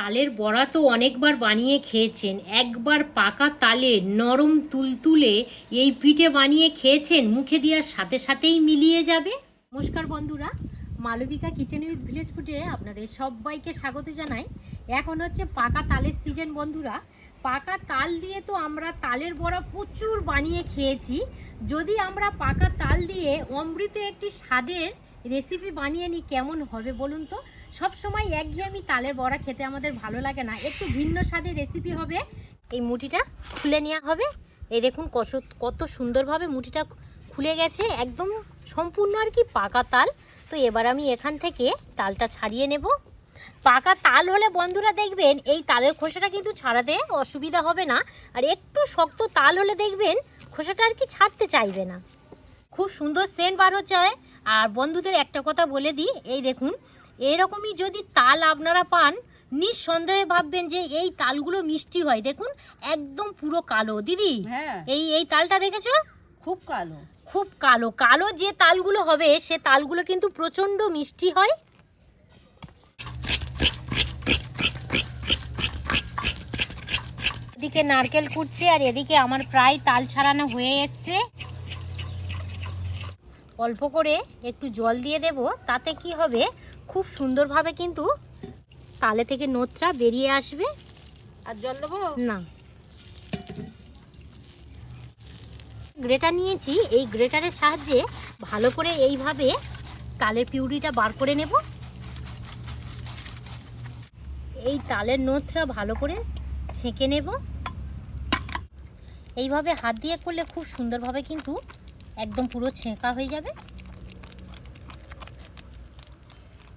তালের বড়া তো অনেকবার বানিয়ে খেয়েছেন। একবার পাকা তালে নরম তুলতুলে এই পিঠে বানিয়ে খেয়েছেন, মুখে দেওয়ার সাথে সাথেই মিলিয়ে যাবে। নমস্কার বন্ধুরা, মালবিকা কিচেন উইথ ভিলেজ ফুটে আপনাদের সবাইকে স্বাগত জানাই। এখন হচ্ছে পাকা তালের সিজন বন্ধুরা। পাকা তাল দিয়ে তো আমরা তালের বড়া প্রচুর বানিয়ে খেয়েছি। যদি আমরা পাকা তাল দিয়ে অমৃত একটি স্বাদের রেসিপি বানিয়ে নিই, কেমন হবে বলুন তো? সব সময় একঘেয়েমি তালের বড়া খেতে আমাদের ভালো লাগে না। একটু ভিন্ন স্বাদের রেসিপি হবে। এই মুঠিটা খুলে নেওয়া হবে। এই দেখুন কত কত সুন্দরভাবে মুঠিটা খুলে গেছে। একদম সম্পূর্ণ আর কি পাকা তাল। তো এবার আমি এখান থেকে তালটা ছাড়িয়ে নেব। পাকা তাল হলে বন্ধুরা দেখবেন, এই তালের খোসাটা কিন্তু ছাড়াতে অসুবিধা হবে না। আর একটু শক্ত তাল হলে দেখবেন, খোসাটা আর কি ছাড়তে চাইবে না। খুব সুন্দর সেন্ট বার হচ্ছে। আর বন্ধুদের একটা কথা বলে দিই। এই দেখুন এরকমই যদি তাল আপনারা পান নিঃসন্দেহে ভাববেন যে এই তালগুলো মিষ্টি হয়। দেখুন একদম পুরো কালো। দিদি হ্যাঁ। এই এই তালটা দেখেছ? খুব কালো। খুব কালো। কালো যে তালগুলো হবে সে তালগুলো কিন্তু প্রচণ্ড মিষ্টি হয়। এদিকে নারকেল কুটছে আর এদিকে আমার প্রায় তাল ছাড়ানো হয়ে এসছে। অল্প করে একটু জল দিয়ে দেব তাতে কি হবে? খুব সুন্দরভাবে কিন্তু তালে থেকে নোতটা বেরিয়ে আসবে। আর জল দেবো? না। গ্রেটার নিয়েছি এই গ্রেটারের সাহায্যে ভালো করে এইভাবে তালের পিউরিটা বার করে নেব। এই তালের নোথটা ভালো করে ছেঁকে নেব। এইভাবে হাত দিয়ে করলে খুব সুন্দরভাবে কিন্তু একদম পুরো ছেঁকা হয়ে যাবে।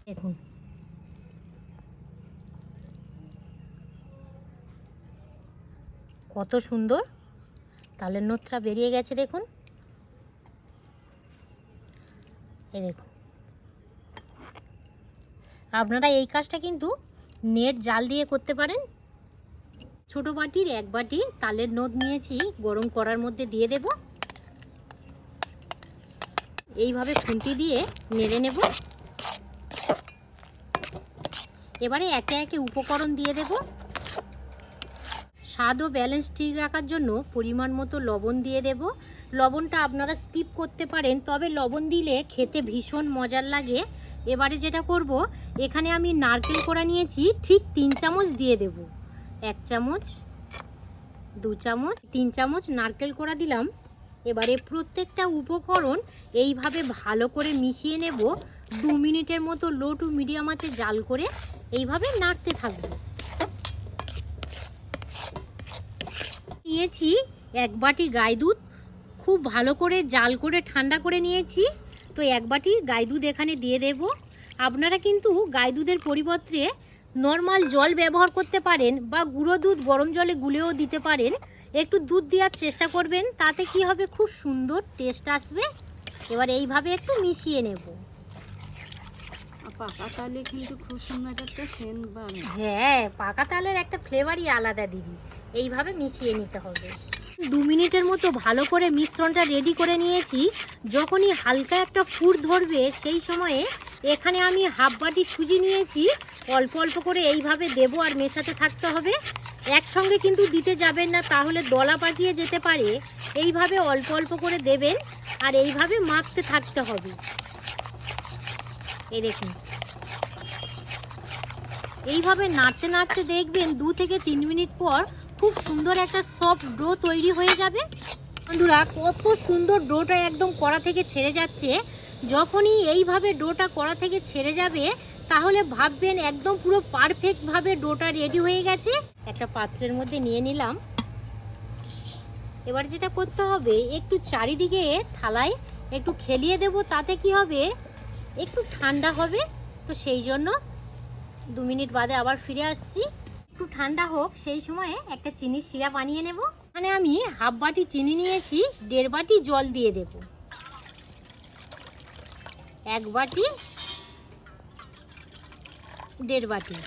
দেখুন। কত সুন্দর। তালের নোটটা বেরিয়ে গেছে দেখুন। এই দেখুন। আপনারা এই কাজটা কিন্তু নেট জাল দিয়ে করতে পারেন। ছোট বাটির এক বাটি তালের নোদ নিয়েছি, গরম করার মধ্যে দিয়ে দেব। এইভাবে খুন্তি দিয়ে নেড়ে নেব। এবারে একে একে উপকরণ দিয়ে দেবো। স্বাদ ও ব্যালেন্স ঠিক রাখার জন্য পরিমাণ মতো লবণ দিয়ে দেব। লবণটা আপনারা স্কিপ করতে পারেন, তবে লবণ দিলে খেতে ভীষণ মজার লাগে। এবারে যেটা করব, এখানে আমি নারকেল কোড়া নিয়েছি, ঠিক তিন চামচ দিয়ে দেব। এক চামচ, দু চামচ, তিন চামচ নারকেল কোড়া দিলাম। এবারে প্রত্যেকটা উপকরণ এইভাবে ভালো করে মিশিয়ে নেব। দু মিনিটের মতো লো টু মিডিয়াম আছে জাল করে এইভাবে নাড়তে থাকব। নিয়েছি এক বাটি গাই দুধ, খুব ভালো করে জাল করে ঠান্ডা করে নিয়েছি। তো এক বাটি গাই দুধ এখানে দিয়ে দেব। আপনারা কিন্তু গাই দুধের পরিবর্তে নর্মাল জল ব্যবহার করতে পারেন বা গুঁড়ো দুধ গরম জলে গুলেও দিতে পারেন। একটু দুধ দেওয়ার চেষ্টা করবেন, তাতে কি হবে? খুব সুন্দর টেস্ট আসবে। এবার এইভাবে একটু মিশিয়ে নেব। পাকা তালে কিন্তু খুব সুন্দর একটা সেন্ট বাড়ে হ্যাঁ পাকা তালের একটা ফ্লেভারই আলাদা দিদি। এইভাবে মিশিয়ে নিতে হবে। দু মিনিটের মতো ভালো করে মিশ্রণটা রেডি করে নিয়েছি। যখনই হালকা একটা ফুট ধরবে সেই সময়ে এখানে আমি হাফ বাটি সুজি নিয়েছি। অল্প অল্প করে এইভাবে দেবো আর মেশাতে থাকতে হবে। একসঙ্গে কিন্তু দিতে যাবেন না তাহলে দলা পাকিয়ে যেতে পারে। এইভাবে অল্প অল্প করে দেবেন আর এইভাবে মাখতে থাকতে হবে। এই দেখুন। এইভাবে নাড়তে নাড়তে দেখবেন দু থেকে তিন মিনিট পর খুব সুন্দর একটা সফট ডো তৈরি হয়ে যাবে। বন্ধুরা, কত সুন্দর ডোটা একদম কড়া থেকে ছেড়ে যাচ্ছে। যখনই এইভাবে ডোটা কড়া থেকে ছেড়ে যাবে, তাহলে ভাববেন একদম পুরো পারফেক্টভাবে ডোটা রেডি হয়ে গেছে। একটা পাত্রের মধ্যে নিয়ে নিলাম। এবার যেটা করতে হবে, একটু চারিদিকে থালায় একটু খেলিয়ে দেব, তাতে কি হবে? একটু ঠান্ডা হবে, তো সেই জন্য দু মিনিট বাদে আবার ফিরে আসছি। একটু ঠান্ডা হোক, সেই সময়ে একটা চিনির শিরা বানিয়ে নেব। মানে আমি হাফ বাটি চিনি নিয়েছি, দেড় বাটি জল দিয়ে দেব। এক বাটি, দেড় বাটি।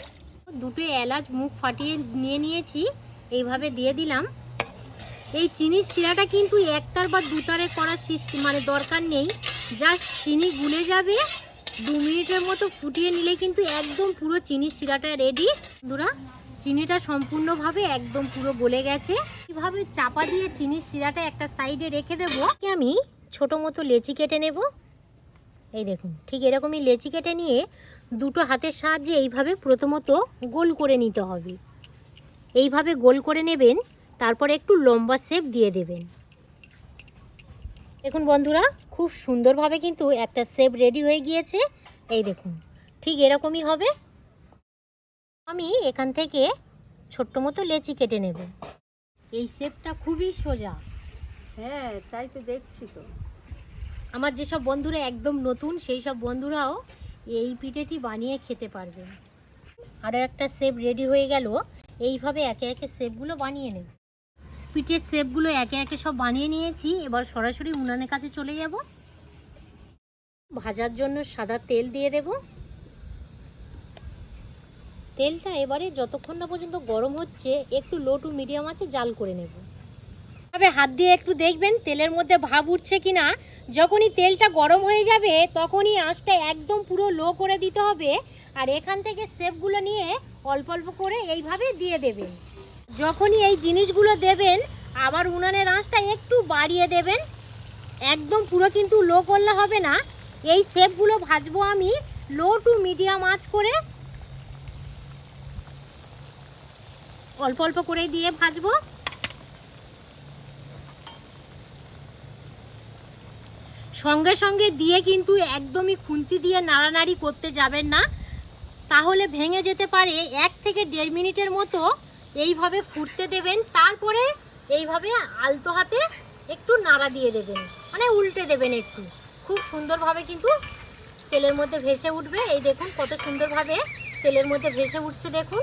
দুটো এলাচ মুখ ফাটিয়ে নিয়ে নিয়েছি, এইভাবে দিয়ে দিলাম। এই চিনির শিরাটা কিন্তু একতার বা দুতারে করার সৃষ্টি মানে দরকার নেই। জাস্ট চিনি গুলে যাবে। দু মিনিটের মতো ফুটিয়ে নিলে কিন্তু একদম পুরো চিনির শিরাটা রেডি বন্ধুরা, চিনিটা সম্পূর্ণভাবে একদম পুরো গলে গেছে। কীভাবে চাপা দিয়ে চিনির শিরাটা একটা সাইডে রেখে দেবো। আমি ছোট মতো লেচি কেটে নেব। এই দেখুন, ঠিক এরকমই লেচি কেটে নিয়ে দুটো হাতের সাহায্যে এইভাবে প্রথমত গোল করে নিতে হবে। এইভাবে গোল করে নেবেন, তারপরে একটু লম্বা শেপ দিয়ে দেবেন। দেখুন বন্ধুরা খুব সুন্দরভাবে কিন্তু একটা শেপ রেডি হয়ে গিয়েছে। এই দেখুন ঠিক এরকমই হবে। আমি এখান থেকে ছোট্ট মতো লেচি কেটে নেব। এই শেপটা খুবই সোজা। হ্যাঁ তাই তো দেখছি তো। আমার যেসব বন্ধুরা একদম নতুন সেই সব বন্ধুরাও এই পিঠেটি বানিয়ে খেতে পারবেন আরও একটা শেপ রেডি হয়ে গেল। এইভাবে একে একে শেপগুলো বানিয়ে নেব। পিঠের শেপগুলো একে একে সব বানিয়ে নিয়েছি। এবার সরাসরি উনানের কাছে চলে যাব। ভাজার জন্য সাদা তেল দিয়ে দেব। তেলটা এবারে যতক্ষণ না পর্যন্ত গরম হচ্ছে, একটু লো টু মিডিয়াম আছে, জাল করে নেব। তবে হাত দিয়ে একটু দেখবেন, তেলের মধ্যে ভাব উঠছে কিনা। যখনই তেলটা গরম হয়ে যাবে, তখনই আঁচটা একদম পুরো লো করে দিতে হবে। আর এখান থেকে সেপগুলো নিয়ে অল্প অল্প করে এইভাবে দিয়ে দেবেন। যখনই এই জিনিসগুলো দেবেন, আবার উনানের আঁচটা একটু বাড়িয়ে দেবেন, একদম পুরো কিন্তু লো করলে হবে না। এই সেপগুলো ভাজবো আমি লো টু মিডিয়াম আঁচ করে। অল্প অল্প করে দিয়ে ভাজবো। সঙ্গে সঙ্গে দিয়ে কিন্তু একদমই খুন্তি দিয়ে নাড়ানাড়ি করতে যাবেন না। তাহলে ভেঙে যেতে পারে এক থেকে দেড় মিনিটের মতো। এইভাবে ফুটতে দেবেন তারপরে এইভাবে আলতো হাতে একটু নাড়া দিয়ে দেবেন। মানে উল্টে দেবেন একটু। খুব সুন্দরভাবে কিন্তু তেলের মধ্যে ভেসে উঠবে। এই দেখুন কত সুন্দরভাবে তেলের মধ্যে ভেসে উঠছে দেখুন।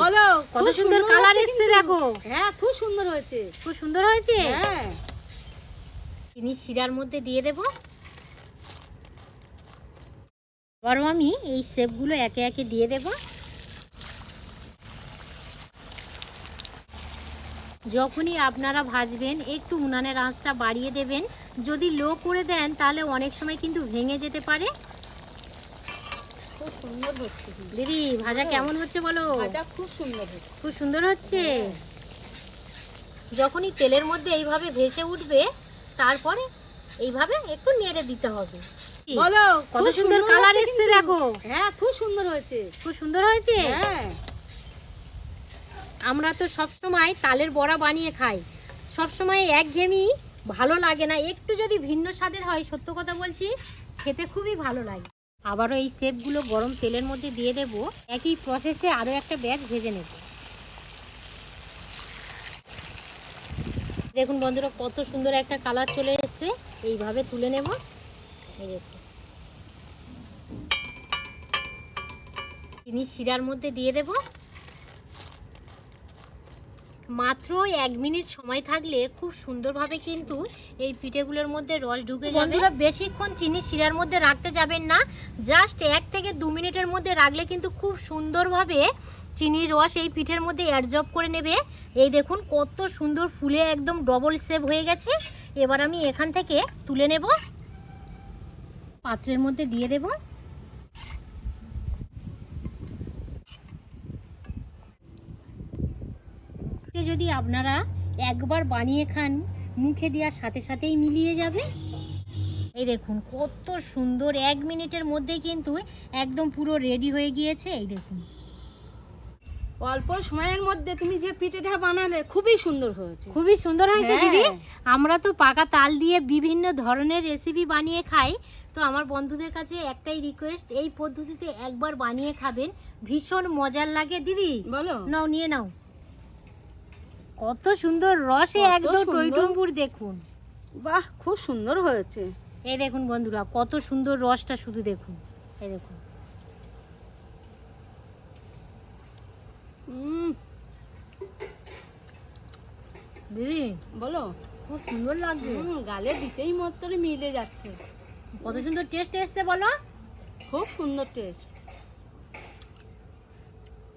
বলো কত সুন্দর কালার এসছে দেখো। হ্যাঁ খুব সুন্দর হয়েছে। খুব সুন্দর হয়েছে? হ্যাঁ। চিনি শিরার মধ্যে দিয়ে দেব। আবারও আমি এই শেপগুলো একে একে দিয়ে দেব। যখনই আপনারা ভাজবেন একটু উনানের আঁচটা বাড়িয়ে দেবেন। যদি লো করে দেন তাহলে অনেক সময় কিন্তু ভেঙে যেতে পারে। খুব সুন্দর হচ্ছে দিদি ভাজা কেমন হচ্ছে বলো? খুব সুন্দর খুব সুন্দর হচ্ছে? যখনই তেলের মধ্যে এইভাবে ভেসে উঠবে তারপরে এইভাবে একটু নেড়ে দিতে হবে। বলো কত সুন্দর কালার এসছে দেখো। হ্যাঁ খুব সুন্দর হয়েছে। খুব সুন্দর হয়েছে? হ্যাঁ। আমরা তো সব সময় তালের বড়া বানিয়ে খাই। সব সময় এক একঘেয়েমি ভালো লাগে না। একটু যদি ভিন্ন স্বাদের হয়, সত্য কথা বলছি, খেতে খুবই ভালো লাগে। আবারও এই সেপগুলো গরম তেলের মধ্যে দিয়ে দেব। একই প্রসেসে আরও একটা ব্যাগ ভেজে নেব। দেখুন বন্ধুরা, কত সুন্দর একটা কালার চলে এসেছে। এইভাবে তুলে নেব। এই শিরার মধ্যে দিয়ে দেব। মাত্র এক মিনিট সময় থাকলে খুব সুন্দরভাবে কিন্তু এই পিঠেগুলোর মধ্যে রস ঢুকে যাবে। বন্ধুরা, বেশিক্ষণ চিনি শিরার মধ্যে রাখতে যাবেন না। জাস্ট এক থেকে দু মিনিটের মধ্যে রাখলে কিন্তু খুব সুন্দরভাবে চিনির রস এই পিঠের মধ্যে অ্যাডজব করে নেবে। এই দেখুন, কত সুন্দর ফুলে একদম ডবল শেপ হয়ে গেছে। এবার আমি এখান থেকে তুলে নেব। পাত্রের মধ্যে দিয়ে দেবো। যদি আপনারা একবার বানিয়ে খান মুখে দেওয়ার সাথে সাথেই মিলিয়ে যাবে। এই দেখুন কত সুন্দর এক মিনিটের মধ্যে কিন্তু একদম পুরো রেডি হয়ে গিয়েছে এই দেখুন। অল্প সময়ের মধ্যে তুমি যে পিঠেটা বানালে খুবই সুন্দর হয়েছে। খুবই সুন্দর হয়েছে হ্যাঁ। দিদি। আমরা তো পাকা তাল দিয়ে বিভিন্ন ধরনের রেসিপি বানিয়ে খাই। তো আমার বন্ধুদের কাছে একটাই রিকোয়েস্ট এই পদ্ধতিতে একবার বানিয়ে খাবেন। ভীষণ মজার লাগে দিদি। বলো। নাও নিয়ে নাও। কত সুন্দর রসে একদম। টইটুম্বুর দেখুন। বাহ খুব সুন্দর হয়েছে। এই দেখুন বন্ধুরা কত সুন্দর রসটা শুধু দেখুন। এই দেখুন। দিদি বলো। খুব সুন্দর লাগছে। গালে দিতেই মত্তরে মিলে যাচ্ছে। কত সুন্দর টেস্ট এসছে বলো। খুব সুন্দর টেস্ট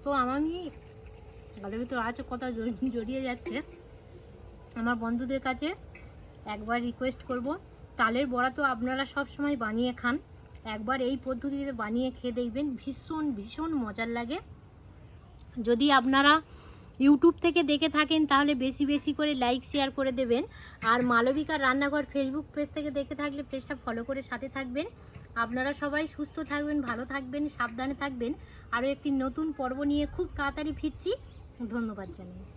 তো আমি গালের ভিতর আছে কথা জড়িয়ে যাচ্ছে। আমার বন্ধুদের কাছে একবার রিকোয়েস্ট করব। তালের বড়া তো আপনারা সব সময় বানিয়ে খান। একবার এই পদ্ধতিতে বানিয়ে খেয়ে দেখবেন, ভীষণ ভীষণ মজার লাগে। যদি আপনারা ইউটিউব থেকে দেখে থাকেন, তাহলে বেশি বেশি করে লাইক শেয়ার করে দেবেন। আর মালবিকার রান্নাঘর ফেসবুক পেজ থেকে দেখে থাকলে পেজটা ফলো করে সাথে থাকবেন। আপনারা সবাই সুস্থ থাকবেন, ভালো থাকবেন, সাবধানে থাকবেন। আরও একটি নতুন পর্ব নিয়ে খুব তাড়াতাড়ি ফিরছি। ধন্যবাদ জানাই